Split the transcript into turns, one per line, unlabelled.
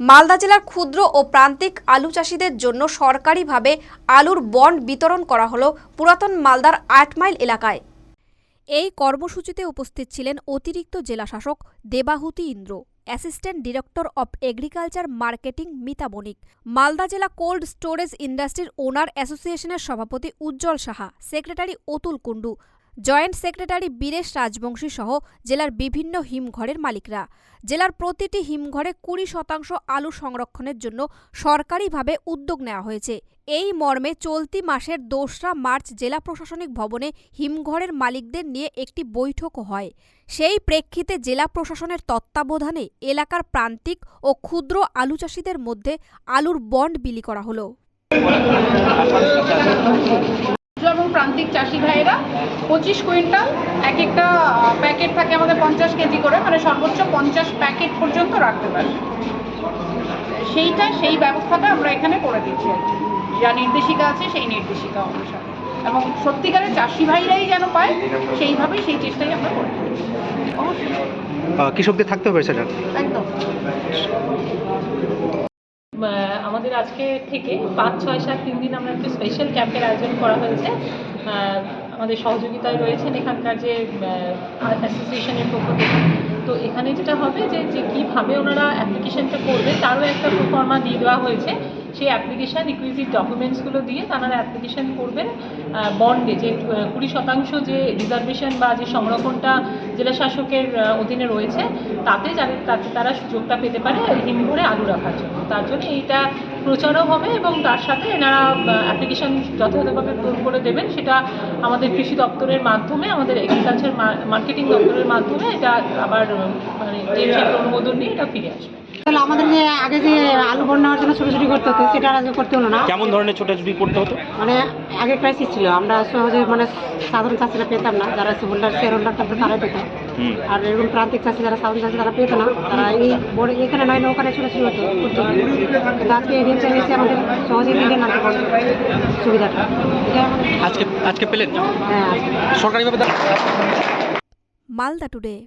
মালদা জেলার ক্ষুদ্র ও প্রান্তিক আলু চাষিদের জন্য সরকারিভাবে আলুর বন্ড বিতরণ করা হলো পুরাতন মালদার আট মাইল এলাকায়। এই কর্মসূচিতে উপস্থিত ছিলেন অতিরিক্ত জেলাশাসক Debahuti Indra, assistant director of agriculture marketing Mita Banik Malda জেলা কোল্ড স্টোরেজ ইন্ডাস্ট্রির ওনার অ্যাসোসিয়েশনের সভাপতি Ujjwal Saha, secretary Atul Kundu joint secretary Biresh Rajbanshi সহ জেলার বিভিন্ন হিমঘরের মালিকরা। জেলার প্রতিটি হিমঘরে কুড়ি শতাংশ আলু সংরক্ষণের জন্য সরকারিভাবে উদ্যোগ নেওয়া হয়েছে। এই মর্মে চলতি মাসের দোসরা মার্চ জেলা প্রশাসনিক ভবনে হিমঘরের মালিকদের নিয়ে একটি বৈঠকও হয়। সেই প্রেক্ষিতে জেলা প্রশাসনের তত্ত্বাবধানে এলাকার প্রান্তিক ও ক্ষুদ্র আলু চাষিদের মধ্যে আলুর বন্ড বিলি করা হলো।
প্রান্তিক চাষি ভাইয়েরা পঁচিশ কুইন্টাল এক একটা প্যাকেট থাকে আমাদের পঞ্চাশ কেজি করে মানে সর্বোচ্চ পঞ্চাশ প্যাকেট পর্যন্ত রাখতে পারে। সেইটা সেই ব্যবস্থাটা আমরা এখানে করে দিচ্ছি। যা নির্দেশিকা আছে সেই নির্দেশিকা অনুসারে। এবং সত্যিকারের চাষি ভাইরাই যেন পায় সেইভাবেই সেই চেষ্টাই আমরা করি
কৃষকদের থাকতে হবে সেটা?
একদম।
আমাদের আজকে থেকে পাঁচ, ছয়, সাত, তিন দিন আমরা একটা স্পেশাল ক্যাম্পের আয়োজন করা হয়েছে। আমাদের সহযোগিতায় রয়েছেন এখানকার যে অ্যাসোসিয়েশনের পক্ষ থেকে। তো এখানে যেটা হবে যে কীভাবে ওনারা অ্যাপ্লিকেশনটা করবে, তারও একটা ফর্মা দিয়ে দেওয়া হয়েছে। সেই অ্যাপ্লিকেশান রিকুইজিট ডকুমেন্টসগুলো দিয়ে তারা অ্যাপ্লিকেশান করবেন বন্ডে যে কুড়ি শতাংশ যে রিজার্ভেশন বা যে সংরক্ষণটা জেলা শাসকের অধীনে রয়েছে, তাতে যাদের তাতে তারা সুযোগটা পেতে পারে হিমঘরে আলু রাখার জন্য। তার জন্য এইটা প্রচারও হবে এবং তার সাথে এনারা অ্যাপ্লিকেশন যথাযথভাবে পূরণ করে দেবেন। সেটা আমাদের কৃষি দপ্তরের মাধ্যমে আমাদের এগ্রিকালচার মার্কেটিং দপ্তরের মাধ্যমে এটা আবার মানে অনুমোদন নিয়ে এটা ফিরে আসবে।
তাহলে আমাদের যে আগে যে আলু বন্যা হওয়ার জন্য ছোটাছুটি করতে হতো সেটা আর আজকে করতে হলো না?
কেমন ধরনের ছোটাছুটি করতে হতো?
মানে আগে ক্রাইসিস ছিল আমরা সহজে মানে সাধারণ চাষিরা পেতাম না যারা হোল্ডার শেয়ার হোল্ডার থাকতো তারাই পেত
হুম
আর এরকম প্রান্তিক চাষি যারা সাউন্ড চাষি তারা পেত না তারা এই বড় এখানে নয় না ওখানে ছোটাছুটি হতো তো আজকে এদিন এসে আমাদের সহজেই দিলেন না সুবিধাটা।
আজকে আজকে পেলেন?
হ্যাঁ
সরকারিভাবে
মালদা টুডে।